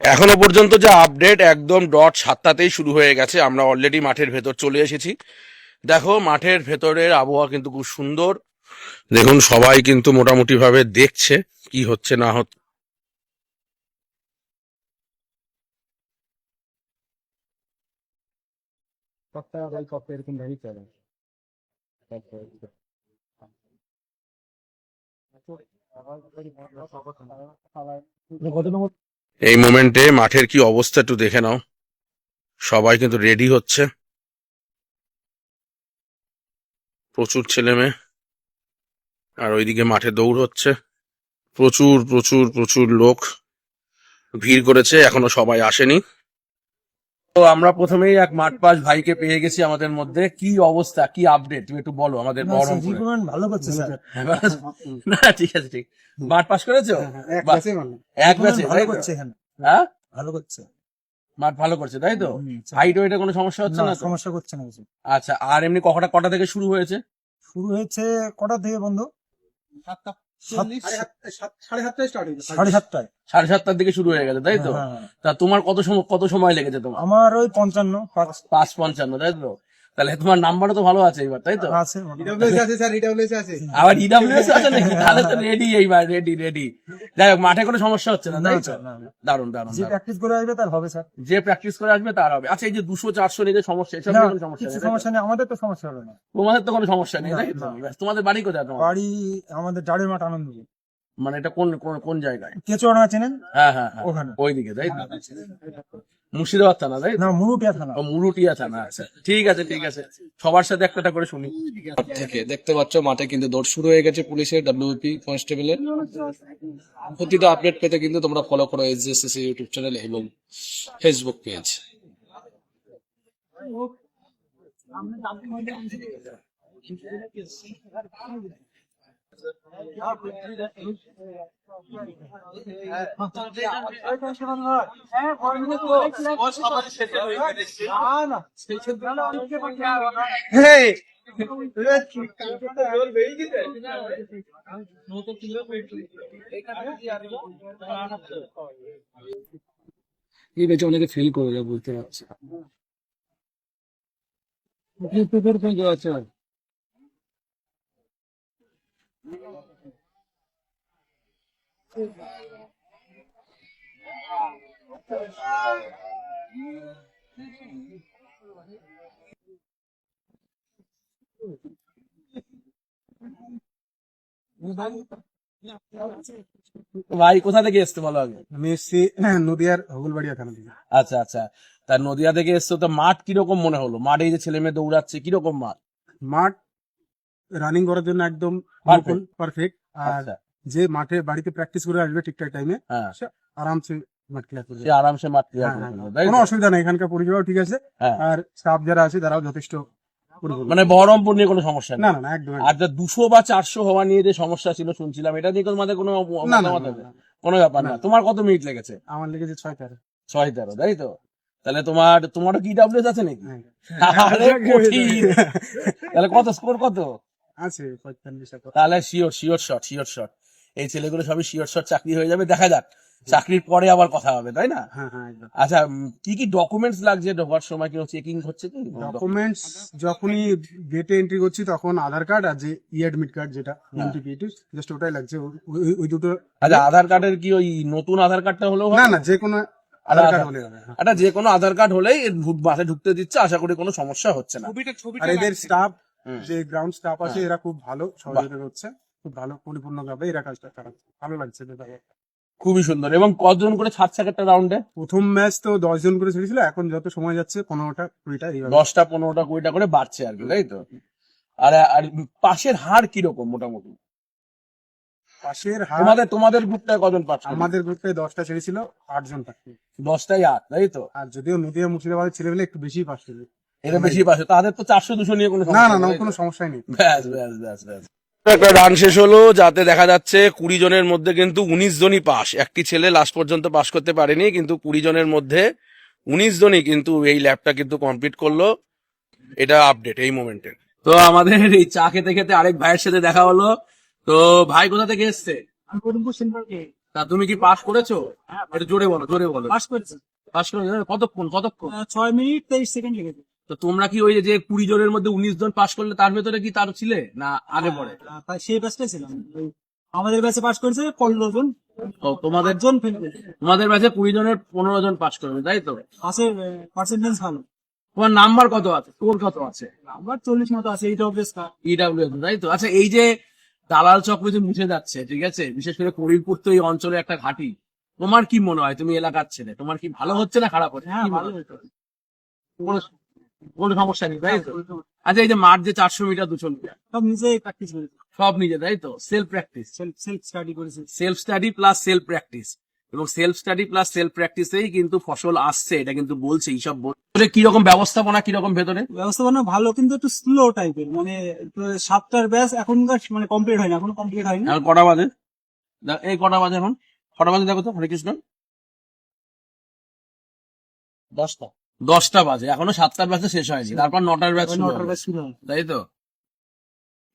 এখনও পর্যন্ত যা আপডেট একদম ডট সাতটাতেই শুরু হয়ে গেছে। আমরা অলরেডি মাঠের ভেতর চলে এসেছি। দেখো, মাঠের ভেতরের আবহাওয়া কিন্তু খুব সুন্দর। দেখুন, সবাই কিন্তু মোটামুটি ভাবে দেখছে কি হচ্ছে না হচ্ছে। কপ্তা ওই কপ্তা এরকম ভাবেই চলে। এই মোমেন্টে মাঠের কি অবস্থা একটু দেখে নাও। সবাই কিন্তু রেডি হচ্ছে। প্রচুর ছেলে মেয়ে। আর ওইদিকে মাঠে দৌড় হচ্ছে। প্রচুর প্রচুর প্রচুর লোক ভিড় করেছে। এখনও সবাই আসেনি। তো আমরা প্রথমেই এক মাঠ পাশ ভাইকে পেয়ে গেছি আমাদের মধ্যে। কি অবস্থা? কি আপডেট তুমি একটু বলো আমাদের বহরমপুরে। ভালো করছে না ঠিক আছে ঠিক। মাঠ পাস করেছ? এক বাহ। ব্যাচে মানে এক ব্যাচে ভালো করছে এখানে। হ্যাঁ? ভালো করছে। মাঠ ভালো করছে তাই তো। হাইট ওয়েটে কোনো সমস্যা হচ্ছে না সমস্যা করছে না কিছু। আচ্ছা আর এমনি কটা কটা থেকে শুরু হয়েছে? শুরু হয়েছে কটা থেকে বন্ধ? সাতটা। সাত- সাড়ে সাতটায় সাড়ে সাতটায়। সাড়ে সাতটার দিকে শুরু হয়ে গেছে তাই তো? হ্যাঁ, হ্যাঁ। তা তোমার কত সময় কত সময় লেগেছে তোমার? আমার ওই পঞ্চান্ন পাঁচ পঞ্চান্ন তাই তো? তাহলে তোমার নাম্বারও তো ভালো আছে এবার তাই তো? আছে ইডব্লিউএস আছে স্যার ইডব্লিউএস আছে। আবার ইডাব্লিউএস আছে নাকি? তাহলে তো রেডি এইবার রেডি রেডি যাই হোক মাঠে কোনো সমস্যা হচ্ছে না না, তাই তো। দারুণ দারুণ যে প্র্যাকটিস করে আসবে তার হবে স্যার। যে প্র্যাকটিস করে আসবে তার হবে। আচ্ছা এই যে দুশো চারশো নিয়ে যে সমস্যা এসব কোনো সমস্যা নেই সমস্যা নেই আমাদের তো সমস্যা হবে না। তোমাদের তো কোনো সমস্যা নেই তাই তো? তোমাদের বাড়ি কোথায় তোমার? বাড়ি আমাদের জাড়ের মাঠ আনন্দপুর। মানে এটা কোন কোন কোন জায়গায়? কেচুয়াডাঙ্গা চেনেন? হ্যাঁ হ্যাঁ হ্যাঁ। ওখানে। ওইদিকে তাই তো? মুর্শিদাবাদ থানা তাই না মুরুটিয়া থানা। ও মুরুটিয়া থানা আচ্ছা। ঠিক আছে ঠিক আছে। সবার সাথে একটা করে শুনি। থেকে দেখতে পাচ্ছ মাঠে কিন্তু দৌড় শুরু হয়ে গেছে পুলিশের ডাব্লিউপি কনস্টেবলের। প্রতিটা আপডেট পেতে কিন্তু তোমরা ফলো করো এসজিএসসি ইউটিউব চ্যানেল এবং ফেসবুক পেজ এই বেচে অনেকে ফিল করে বুঝতে পারছি। আছে ভাই কোথা থেকে এসছো বলো আগে? আমি এসছি নদিয়ার হগুলবাড়িয়া থানা থেকে। আচ্ছা আচ্ছা। তার নদিয়া থেকে এসছো তো মাঠ কীরকম মনে হলো? মাঠে এই যে ছেলে মেয়ে দৌড়াচ্ছে কীরকম মাঠ? মাঠ রানিং করার জন্য একদম পারফেক্ট আর আচ্ছা। যে মাঠে বাড়িতে প্র্যাকটিস করে আসবে ঠিকঠাক টাইমে হ্যাঁ। আরামসে মাঠ ক্লিয়ার করবে সে আরামসে মাঠ clear হ্যাঁ, হ্যাঁ? কোনো অসুবিধা নেই এখানকার পরিষেবাও ঠিক আছে। আর স্টাফ যারা আছে তারাও যথেষ্ট মানে বহরমপুর নিয়ে কোনো সমস্যা না না না একদম আর যা দুশো বা চারশো হওয়া নিয়ে যে সমস্যা ছিল শুনছিলাম এটা নিয়ে তোমাদের কোনো। কোনো ব্যাপার না। তোমার কত মিনিট লেগেছে? আমার লেগেছে ছয় তেরো। ছয় তেরো তাই তো? তাহলে তোমার তোমারও কি ডাব্লিউএস আছে নাকি। তাহলে কত স্কোর কত? আছে তাহলে sure sure shot sure shot এই ছেলেগুলো সবই শিওর শট চাকরি হয়ে যাবে দেখা যাক। চাকরির পরে আবার কথা হবে তাই না? হ্যাঁ হ্যাঁ আচ্ছা কি কি ডকুমেন্টস লাগছে? ঢোকার সময় কি চেকিং হচ্ছে কি? ডকুমেন্টস যখনই গেটে এন্ট্রি করছি তখন আধার কার্ড আর যে ই অ্যাডমিট কার্ড যেটা এমটিপিটি জাস্ট ওটাই লাগছে। ওই- দুটো আচ্ছা আধার কার্ডের কি ওই নতুন আধার কার্ডটা হলেও হবে? না না যে কোনো আধার কার্ড হলে হবে হ্যাঁ। যে কোনো আধার কার্ড হলেই বাসে ঢুকতে দিচ্ছে আশা করি কোনো সমস্যা হচ্ছে না। আর এদের স্টাফ যে গ্রাউন্ড স্টাফ আছে এরা খুব ভালো সহযোগিতা করছে। খুব ভালো পরিপূর্ণ ভাবে এরা কাজটা করা ভালো লাগছে ব্যাপারে। খুবই সুন্দর। এবং কতজন করে ছাড়ছে এক একটা রাউন্ডে প্রথম ম্যাচ তো দশ জন করে ছেড়েছিল এখন যত সময় যাচ্ছে পনেরোটা কুড়িটা দশটা পনেরোটা কুড়িটা করে বাড়ছে আর কি তাই তো? আর আর পাশের হার কীরকম মোটামুটি? পাশের হার তোমাদের তোমাদের গ্রুপটায় কজন পাস আমাদের গ্রুপে দশটা ছেড়েছিল আটজন থাকবে দশটাই আট তাই তো? আর যদিও নদিয়া মুর্শিদাবাদের ছেলেবেলে একটু বেশি পাশ এটা বেশি পাশে তাদের তো চারশো দুশো নিয়ে কোনো না না কোনো সমস্যাই নেই। ব্যাস ব্যাস ব্যাস ব্যাস। একটা রান শেষ হলো যাতে দেখা যাচ্ছে কুড়ি জনের মধ্যে কিন্তু উনিশ জনই পাস। একটি ছেলে লাস্ট পর্যন্ত পাস করতে পারেনি কিন্তু কুড়ি জনের মধ্যে উনিশ জনই কিন্তু এই ল্যাবটা কিন্তু কমপ্লিট করল। এটা আপডেট এই মোমেন্টের তো আমাদের এই চা খেতে খেতে আরেক ভাইয়ের সাথে দেখা হলো। তো ভাই কোথা থেকে এসছে? তা তুমি কি পাস করেছ? একটু জোরে বলো জোরে বলো। পাস করেছে। পাস কতক্ষণ? কতক্ষণ? ছয় মিনিট তেইশ সেকেন্ড লেগেছে। তো তোমরা কি ওই যে কুড়ি জনের মধ্যে উনিশ জন পাস করলে তার ভেতরে কি তার ছিলে? না আগে পড়ে? সেই ব্যাচটাই ছিলাম। আমাদের ব্যাচে পাস করেছে পনেরো জন। তোমাদের জন তোমাদের ব্যাচে কুড়ি জনের পনেরো জন পাস করবে তাই তো? পাসের পার্সেন্টেজ ভালো। তোমার নাম্বার কত আছে? তোর কত আছে? আবার চল্লিশ মতো আছে এইট অফ কার ইডাব্লিউ তাই তো? আচ্ছা এই যে দালাল চক্র যে মুছে যাচ্ছে ঠিক আছে? বিশেষ করে করিমপুর তো এই অঞ্চলে একটা ঘাঁটি। তোমার কি মনে হয়? তুমি এলাকার ছেলে তোমার কি ভালো হচ্ছে না খারাপ হচ্ছে? হ্যাঁ ভালো হয়? হতো কোনো সমস্যা নেই তাই তো? আচ্ছা এই যে মাঠ যে চারশো মিটার দুশো মিটার সব নিজেই প্র্যাকটিস করেছে সব নিজে তাই তো? Self practice self self study করেছে। Self study plus self practice এবং সেলফ স্টাডি প্লাস সেলফ প্র্যাকটিসেই কিন্তু ফসল আসছে এটা কিন্তু বলছে এইসব ভেতরে কীরকম ব্যবস্থাপনা কীরকম ভেতরে? ব্যবস্থাপনা ভালো কিন্তু একটু স্লো টাইপের মানে সাতটার ব্যাচ এখনকার মানে কমপ্লিট হয়নি এখনও কমপ্লিট হয়নি। আর কটা বাজে? এই কটা বাজে এখন? কটা বাজে দেখো তো হরে কৃষ্ণ। দশটা। দশটা বাজে এখনও সাতটার ব্যাচে শেষ হয়নি। তারপর নটার ব্যাচ তাই তো?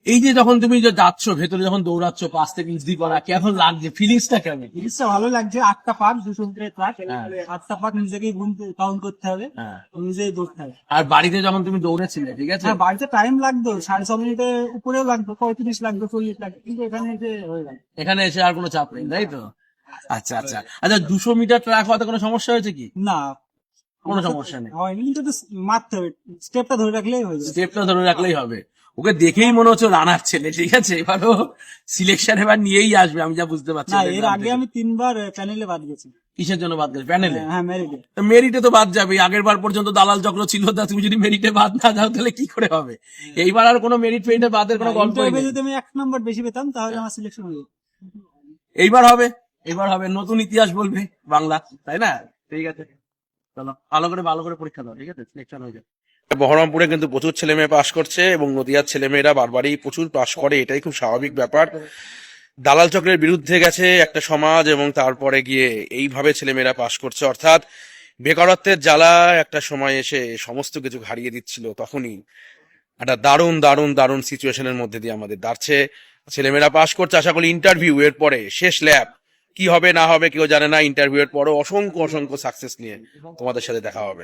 এই যে যখন তুমি যে যাচ্ছ ভেতরে যখন দৌড়াচ্ছ পাঁচ থেকে ইসদি করা কেমন লাগছে? ফিলিংসটা কেমন? জিনিসটা ভালো লাগছে। আটটা দুশো মিটারের ট্রাক হ্যাঁ। আটটা পার্ট নিজেকেই কাউন্ট করতে হবে। হ্যাঁ। নিজেই দৌড়তে হবে। আর বাড়িতে যখন তুমি দৌড়েছিলে ঠিক আছে? হ্যাঁ বাড়িতে টাইম লাগতো। সাড়ে ছ মিনিটের উপরেও লাগতো পঁয়ত্রিশ লাগতো চল্লিশ লাগতো। কিন্তু এখানে এসে হয়ে গেল। এখানে এসে আর কোনো চাপ নেই তাই তো? আচ্ছা আচ্ছা। আচ্ছা দুশো মিটার ট্রাক হওয়াতে কোনো সমস্যা হয়েছে কি? না কোনো সমস্যা নেই। হয়নি কিন্তু মারতে হবে। স্টেপটা ধরে রাখলেই হয়ে যাবে। স্টেপটা ধরে রাখলেই হবে। ওকে দেখেই মনে হচ্ছে রানার ছেলে ঠিক আছে? এবারও সিলেকশন এবার নিয়েই আসবে আমি যা বুঝতে পারছি না এর আগে আমি তিনবার প্যানেলে বাদ গেছি। কিসের জন্য বাদ গেছে? প্যানেলে হ্যাঁ মেরিটে মেরিটে তো বাদ যাবে। আগের বার পর্যন্ত দালাল চক্র ছিল তা তুমি যদি মেরিটে বাদ না যাও তাহলে কি করে হবে? এইবার আর কোনো মেরিট ফেরিটে বাদের কোনো গল্প যদি আমি এক নম্বর বেশি পেতাম তাহলে আমার সিলেকশন হয়ে এইবার হবে এবার হবে। নতুন ইতিহাস বলবে বাংলা তাই না? ঠিক আছে। চলো, ভালো করে ভালো করে পরীক্ষা দাও, ঠিক আছে? সিলেকশন হয়ে যাবে। বহরমপুরে কিন্তু প্রচুর ছেলে মেয়ে পাশ করছে এবং নদিয়ার ছেলেমেয়েরা বারবারই প্রচুর পাশ করে, এটাই খুব স্বাভাবিক ব্যাপার। দালাল চক্রের বিরুদ্ধে গেছে একটা সমাজ এবং তারপরে গিয়ে এইভাবে ছেলেমেয়েরা পাশ করছে। অর্থাৎ বেকারত্বের জ্বালা একটা সময় এসে সমস্ত কিছু হারিয়ে দিচ্ছিল তখনই। একটা দারুণ দারুণ দারুণ সিচুয়েশনের মধ্যে দিয়ে আমাদের দাঁড়ছে। ছেলেমেয়েরা পাশ করছে, আশা করি ইন্টারভিউ এর পরে শেষ ল্যাব কি হবে, না হবে, কেউ জানে না ইন্টারভিউ এর পরও অসংখ্য অসংখ্য সাকসেস নিয়ে তোমাদের সাথে দেখা হবে।